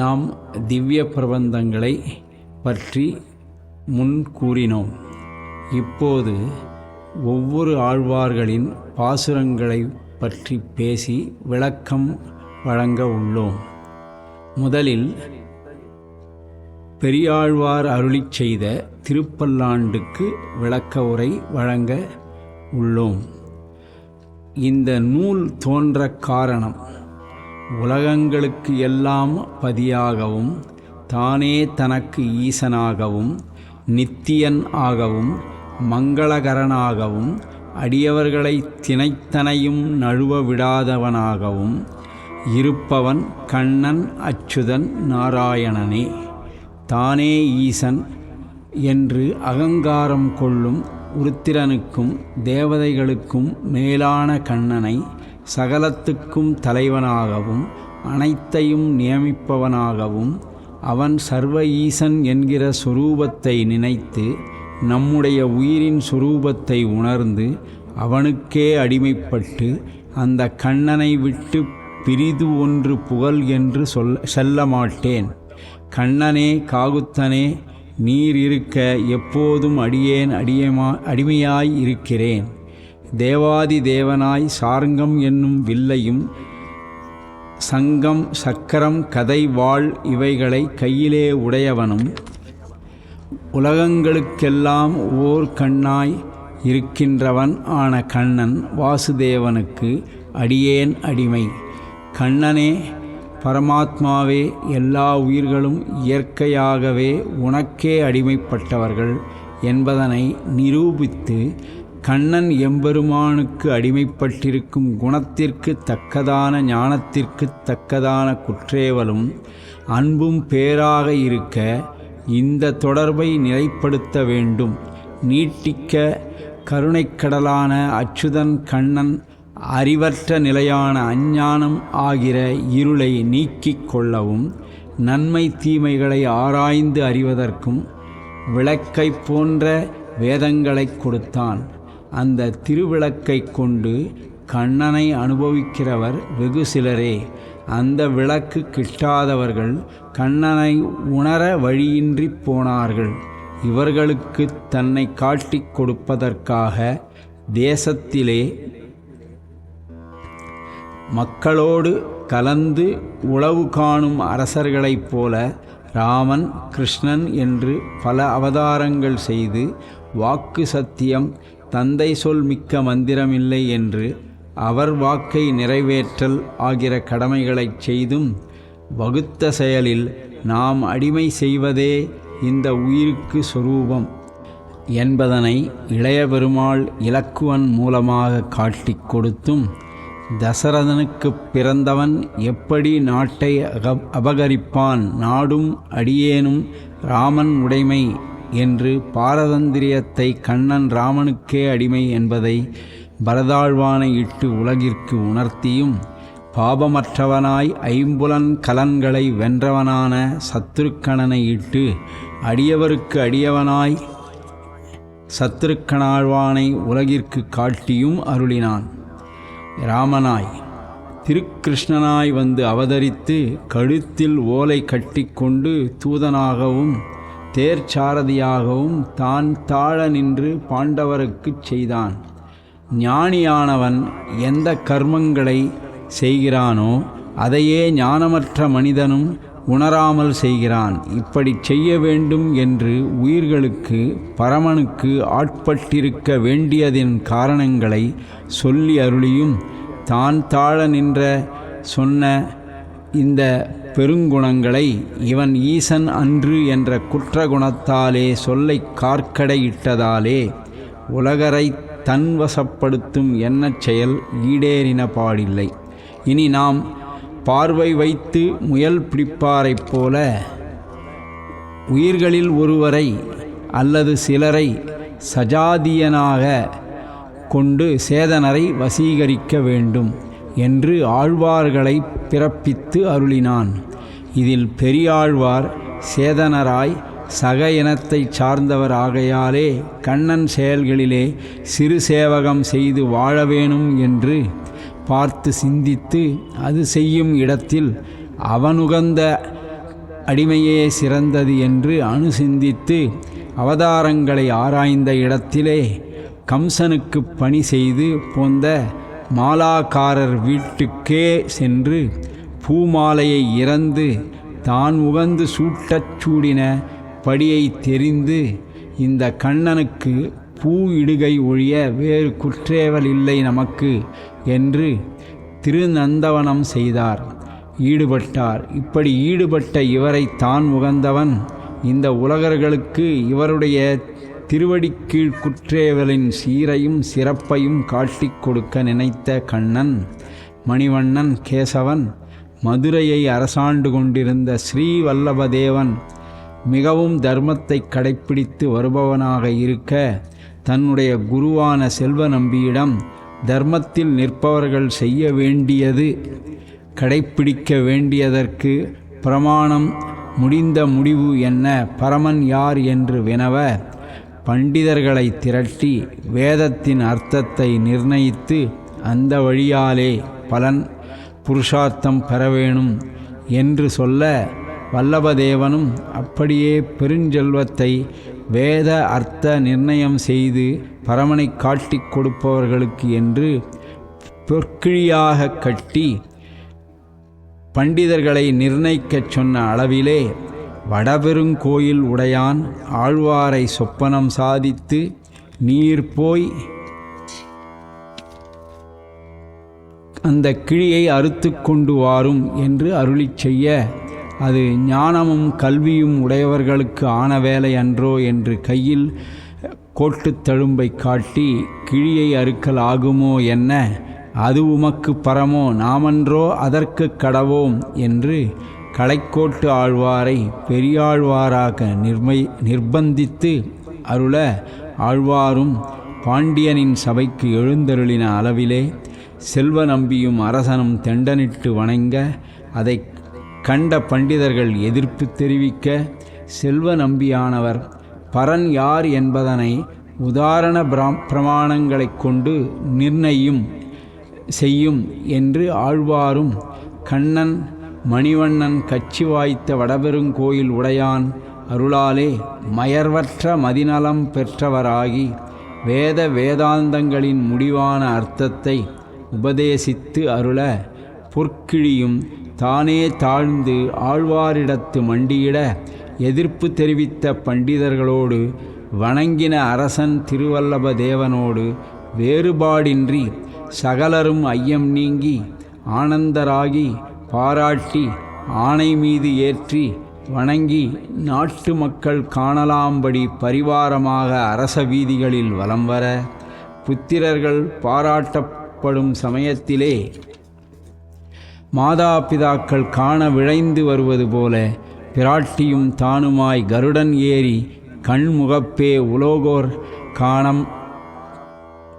நாம் திவ்ய பிரபந்தங்களை பற்றி முன் கூறினோம். இப்போது ஒவ்வொரு ஆழ்வார்களின் பாசுரங்களை பற்றி பேசி விளக்கம் வழங்க உள்ளோம். முதலில் பெரியாழ்வார் அருளிச் செய்த திருப்பல்லாண்டுக்கு விளக்க உரை வழங்க உள்ளோம். இந்த நூல் தோன்ற காரணம் உலகங்களுக்கு எல்லாம் பதியாகவும் தானே தனக்கு ஈசனாகவும் நித்தியன் ஆகவும் மங்களகரனாகவும் அடியவர்களை தினைத்தனையும் நழுவ விடாதவனாகவும் இருப்பவன் கண்ணன் அச்சுதன் நாராயணனே. தானே ஈசன் என்று அகங்காரம் கொள்ளும் உருத்திரனுக்கும் தேவதைகளுக்கும் மேலான கண்ணனை சகலத்துக்கும் தலைவனாகவும் அனைத்தையும் நியமிப்பவனாகவும் அவன் சர்வ ஈசன் என்கிற சொரூபத்தை நினைத்து நம்முடைய உயிரின் சொரூபத்தை உணர்ந்து அவனுக்கே அடிமைப்பட்டு அந்த கண்ணனை விட்டு பிரிது ஒன்று புகழ் என்று சொல் செல்ல மாட்டேன் கண்ணனே காகுத்தனே நீர் இருக்க எப்போதும் அடியேன் அடியமா அடிமையாய் இருக்கிறேன். தேவாதி தேவனாய் சார்ங்கம் என்னும் வில்லையும் சங்கம் சக்கரம் கதை வாழ் இவைகளை கையிலே உடையவனும் உலகங்களுக்கெல்லாம் ஓர் கண்ணாய் இருக்கின்றவன் ஆன கண்ணன் வாசுதேவனுக்கு அடியேன் அடிமை. கண்ணனே பரமாத்மாவே எல்லா உயிர்களும் இயற்கையாகவே உனக்கே அடிமைப்பட்டவர்கள் என்பதனை நிரூபித்து கண்ணன் எம்பெருமானுக்கு அடிமைப்பட்டிருக்கும் குணத்திற்கு தக்கதான ஞானத்திற்கு தக்கதான குற்றேவலும் அன்பும் பேராக இருக்க இந்த தொடர்பை நிலைப்படுத்த வேண்டும். நீட்டிக்க கருணைக்கடலான அச்சுதன் கண்ணன் அறிவற்ற நிலையான அஞ்ஞானம் ஆகிற இருளை நீக்கிக் கொள்ளவும் நன்மை தீமைகளை ஆராய்ந்து அறிவதற்கும் விளக்கை போன்ற வேதங்களை கொடுத்தான். அந்த திருவிளக்கை கொண்டு கண்ணனை அனுபவிக்கிறவர் வெகு சிலரே. அந்த விளக்கு கிட்டாதவர்கள் கண்ணனை உணர வழியின்றி போனார்கள். இவர்களுக்கு தன்னை காட்டிக் கொடுப்பதற்காக தேசத்திலே மக்களோடு கலந்து உளவு காணும் அரசர்களைப் போல ராமன் கிருஷ்ணன் என்று பல அவதாரங்கள் செய்து வாக்கு சத்தியம் தந்தை சொல் மிக்க மந்திரமில்லை என்று அவர் வாக்கை நிறைவேற்றல் ஆகிற கடமைகளைச் செய்தும் வகுத்த செயலில் நாம் அடிமை செய்வதே இந்த உயிருக்கு சொரூபம் என்பதனை இளைய பெருமாள் இலக்குவன் மூலமாக காட்டிக் கொடுத்தும் தசரதனுக்கு பிறந்தவன் எப்படி நாட்டை அக அபகரிப்பான்? நாடும் அடியேனும் ராமன் உடைமை என்று பாரதந்திரியத்தை கண்ணன் ராமனுக்கே அடிமை என்பதை பரதாழ்வானை இட்டு உலகிற்கு உணர்த்தியும் பாபமற்றவனாய் ஐம்புலன் கலன்களை வென்றவனான சத்துருக்கணனை இட்டு அடியவருக்கு அடியவனாய் சத்துருக்கணாழ்வானை உலகிற்கு காட்டியும் அருளினான். ராமனாய் திருக்கிருஷ்ணனாய் வந்து அவதரித்து கழுத்தில் ஓலை கட்டிக்கொண்டு தூதனாகவும் தேர்ச்சாரதியாகவும் தான் தாழ நின்று பாண்டவருக்குச் செய்தான். ஞானியானவன் எந்த கர்மங்களை செய்கிறானோ அதையே ஞானமற்ற மனிதனும் உணராமல் செய்கிறான். இப்படி செய்ய வேண்டும் என்று உயிர்களுக்கு பரமனுக்கு ஆட்பட்டிருக்க வேண்டியதின் காரணங்களை சொல்லி அருளியும் தான் தாழ நின்ற சொன்ன இந்த பெருங்குணங்களை இவன் ஈசன் அன்று என்ற குற்றகுணத்தாலே சொல்லை கார்க்கடையிட்டதாலே உலகரை தன்வசப்படுத்தும் எண்ணச் செயல் ஈடேறின பாடில்லை. இனி நாம் பார்வை வைத்து முயல் பிடிப்பாரைப் போல உயிர்களில் ஒருவரை அல்லது சிலரை சஜாதியனாக கொண்டு சேதனரை வசீகரிக்க வேண்டும். என்று ஆழ்வார்களை பிறப்பித்து அருளினான். இதில் பெரியாழ்வார் சேதனராய் சக இனத்தைச் சார்ந்தவர் ஆகையாலே கண்ணன் செயல்களிலே சிறு சேவகம் செய்து வாழ வேணும் என்று பார்த்து சிந்தித்து அது செய்யும் இடத்தில் அவனுகந்த அடிமையே சிறந்தது என்று அனுசிந்தித்து அவதாரங்களை ஆராய்ந்த இடத்திலே கம்சனுக்கு பணி செய்து போந்த மாலாக்காரர் வீட்டுக்கே சென்று பூமாலையை இறந்து தான் உகந்து சூட்டச் சூடின படியை தெரிந்து இந்த கண்ணனுக்கு பூ இடுகை ஒழிய வேறு குற்றேவல் இல்லை நமக்கு என்று திருநந்தவனம் செய்தார். ஈடுபட்டார். இப்படி ஈடுபட்ட இவரை தான் உகந்தவன். இந்த உலகர்களுக்கு இவருடைய திருவடிக்கீழ் குற்றேவலின் சீரையும் சிறப்பையும் காட்டிக் கொடுக்க நினைத்த கண்ணன் மணிவண்ணன் கேசவன் மதுரையை அரசாண்டு கொண்டிருந்த ஸ்ரீவல்லபதேவன் மிகவும் தர்மத்தை கடைப்பிடித்து வருபவனாக இருக்க தன்னுடைய குருவான செல்வ நம்பியிடம் தர்மத்தில் நிற்பவர்கள் செய்ய வேண்டியது கடைப்பிடிக்க வேண்டியதற்கு பிரமாணம் முடிந்த முடிவு என்ன பரமன் யார் என்று வினவ பண்டிதர்களை திரட்டி வேதத்தின் அர்த்தத்தை நிர்ணயித்து அந்த வழியாலே பலன் புருஷார்த்தம் பெற வேணும் என்று சொல்ல வல்லபதேவனும் அப்படியே பெருஞ்செல்வத்தை வேத அர்த்த நிர்ணயம் செய்து பரமனை காட்டிக் கொடுப்பவர்களுக்கு என்று பொற்கிழியாக கட்டி பண்டிதர்களை நிர்ணயிக்கச் சொன்ன அளவிலே வடபெருங்கோயில் உடையான் ஆழ்வாரை சொப்பனம் சாதித்து நீர் போய் அந்த கிழியை அறுத்து கொண்டு வாரும் என்று அருளிச் செய்ய அது ஞானமும் கல்வியும் உடையவர்களுக்கு ஆன வேலை அன்றோ என்று கையில் கோட்டுத் தழும்பை காட்டி கிழியை அறுக்கல் ஆகுமோ என்ன? அது உமக்கு பரமோ நாமன்றோ அதற்கு கடவோம் என்று களைக்கோட்டு ஆழ்வாரை பெரியாழ்வாராக நிர்மை நிர்பந்தித்து அருள ஆழ்வாரும் பாண்டியனின் சபைக்கு எழுந்தருளின அளவிலே செல்வ நம்பியும் அரசனும் தெண்டனிட்டு வணங்க அதை கண்ட பண்டிதர்கள் எதிர்ப்பு தெரிவிக்க செல்வ நம்பியானவர் பரன் யார் என்பதனை உதாரண பிரமாணங்களை பிரமாணங்களைக் கொண்டு நிர்ணயம் செய்யும் என்று ஆழ்வாரும் கண்ணன் மணிவண்ணன் கட்சி வாய்த்த வடபெருங்கோயில் உடையான் அருளாலே மயர்வற்ற மதிநலம் பெற்றவராகி வேத வேதாந்தங்களின் முடிவான அர்த்தத்தை உபதேசித்து அருள பொற்கிழியும் தானே தாழ்ந்து ஆழ்வாரிடத்து மண்டியிட எதிர்ப்பு தெரிவித்த பண்டிதர்களோடு வணங்கின அரசன் திருவல்லப தேவனோடு வேறுபாடின்றி சகலரும் ஐயம் நீங்கி ஆனந்தராகி பாராட்டி ஆணை மீது ஏற்றி வணங்கி நாட்டு மக்கள் காணலாம்படி பரிவாரமாக அரச வீதிகளில் வலம் வர புத்திரர்கள் பாராட்டப்படும் சமயத்திலே மாதா பிதாக்கள் காண விழைந்து வருவது போல பிராட்டியும் தானுமாய் கருடன் ஏறி கண்முகப்பே உலோகோர் காணம்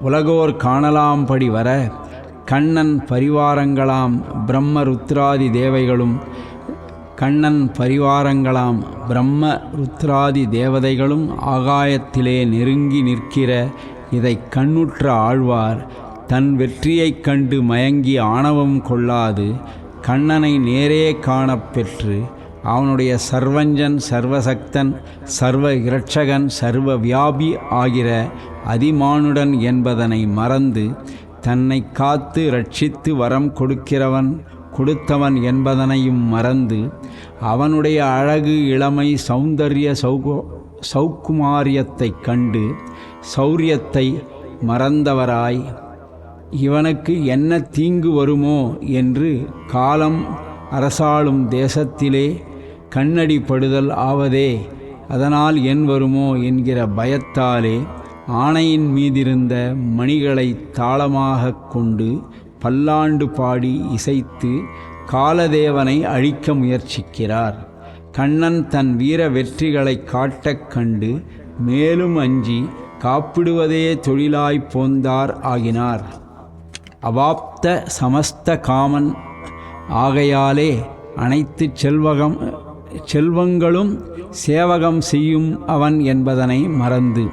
உலகோர் காணலாம்படி வர கண்ணன் பரிவாரங்களாம் பிரம்ம ருத்ராதி தேவைகளும் கண்ணன் பரிவாரங்களாம் பிரம்ம ருத்ராதி தேவதைகளும் ஆகாயத்திலே நெருங்கி நிற்கிற இதை கண்ணுற்ற ஆழ்வார் தன் வெற்றியைக் கண்டு மயங்கி ஆணவம் கொள்ளாது கண்ணனை நேரே காணப்பெற்று அவனுடைய சர்வஞ்சன் சர்வசக்தன் சர்வ இரட்சகன் சர்வ வியாபி ஆகிற அதிமானுடன் என்பதனை மறந்து தன்னை காத்து ரட்சித்து வரம் கொடுக்கிறவன் கொடுத்தவன் என்பதனையும் மறந்து அவனுடைய அழகு இளமை சௌந்தரிய சௌகோ சௌக்குமாரியத்தைக் கண்டு சௌரியத்தை மறந்தவராய் இவனுக்கு என்ன தீங்கு வருமோ என்று காலம் அரசாளும் தேசத்திலே கண்ணடிப்படுதல் ஆவதே அதனால் என் வருமோ என்கிற பயத்தாலே ஆணையின் மீதிருந்த மணிகளை தாளமாகக் கொண்டு பல்லாண்டு பாடி இசைத்து காலதேவனை அழிக்க முயற்சிக்கிறார். கண்ணன் தன் வீர வெற்றிகளைக் காட்டக் கண்டு மேலும் அஞ்சி காப்பிடுவதே தொழிலாய்ப் போந்தார் ஆகினார். அவாப்த சமஸ்த காமன் ஆகையாலே அனைத்து செல்வகம் செல்வங்களும் சேவகம் செய்யும் அவன் என்பதனை மறந்து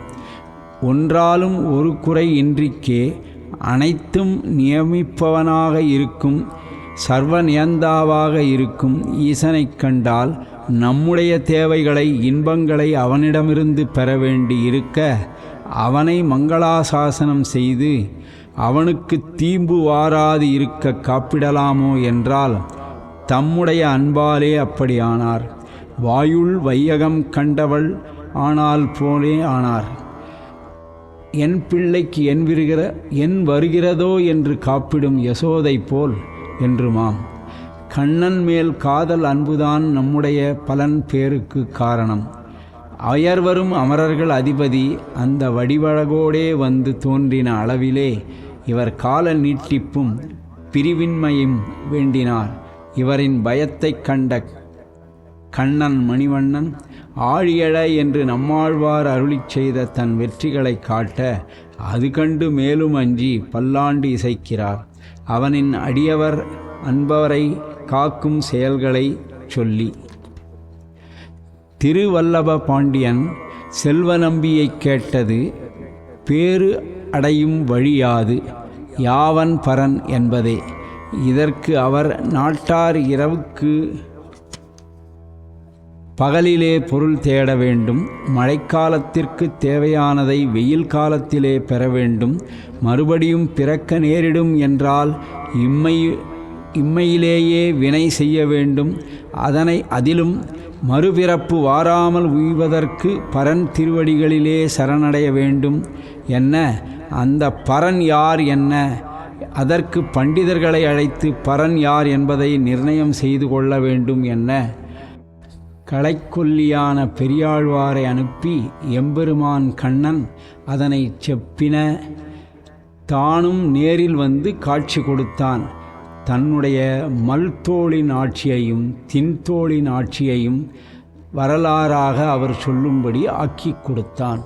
ஒன்றாலும் ஒரு குறை இன்றிக்கே அனைத்தும் நியமிப்பவனாக இருக்கும் சர்வ நியந்தாவாக இருக்கும் ஈசனைக் கண்டால் நம்முடைய தேவைகளை இன்பங்களை அவனிடமிருந்து பெற வேண்டி இருக்க அவனை மங்களாசாசனம் செய்து அவனுக்கு தீம்பு வாராது இருக்க காப்பிடலாமோ என்றால் தம்முடைய அன்பாலே அப்படியானார் வாயுள் வையகம் கண்டவள் ஆனால் போலே ஆனார். என் பிள்ளைக்கு என் விருகிற என் வருகிறதோ என்று காப்பிடும் யசோதை போல் என்றுமாம். கண்ணன் மேல் காதல் அன்புதான் நம்முடைய பலன் பேருக்கு காரணம். அயர்வரும் அமரர்கள் அதிபதி அந்த வடிவழகோடே வந்து தோன்றின அளவிலே இவர் கால நீட்டிப்பும் பிரிவின்மையும் வேண்டினார். இவரின் பயத்தைக் கண்ட கண்ணன் மணிவண்ணன் ஆழியழ என்று நம்மாழ்வார் அருளிச் செய்த தன் வெற்றிகளை காட்ட அது கண்டு மேலும் அஞ்சி பல்லாண்டு இசைக்கிறார். அவனின் அடியவர் அன்பவரை காக்கும் செயல்களை சொல்லி. திருவல்லப பாண்டியன் செல்வநம்பியைக் கேட்டது பேறு அடையும் வழியாது யாவன் பரன் என்பதே. இதற்கு அவர் நாட்டார் இரவுக்கு பகலிலே பொருள் தேட வேண்டும் மழைக்காலத்திற்கு தேவையானதை வெயில் காலத்திலே பெற வேண்டும் மறுபடியும் பிறக்க நேரிடும் என்றால் இம்மை இம்மையிலேயே வினை செய்ய வேண்டும் அதனை அதிலும் மறுபிறப்பு வாராமல் உய்வதற்கு பரன் திருவடிகளிலே சரணடைய வேண்டும். என்ன? அந்த பரன் யார் என்ன? அதற்கு பண்டிதர்களை அழைத்து பரன் யார் என்பதை நிர்ணயம் செய்து கொள்ள வேண்டும். என்ன? களைக்கொல்லியான பெரியாழ்வாரை அனுப்பி எம்பெருமான் கண்ணன் அதனை செப்பின தானும் நேரில் வந்து காட்சி கொடுத்தான். தன்னுடைய மல்தோளின் ஆட்சியையும் தின்தோளின் ஆட்சியையும் வரலாறாக அவர் சொல்லும்படி ஆக்கிக் கொடுத்தான்.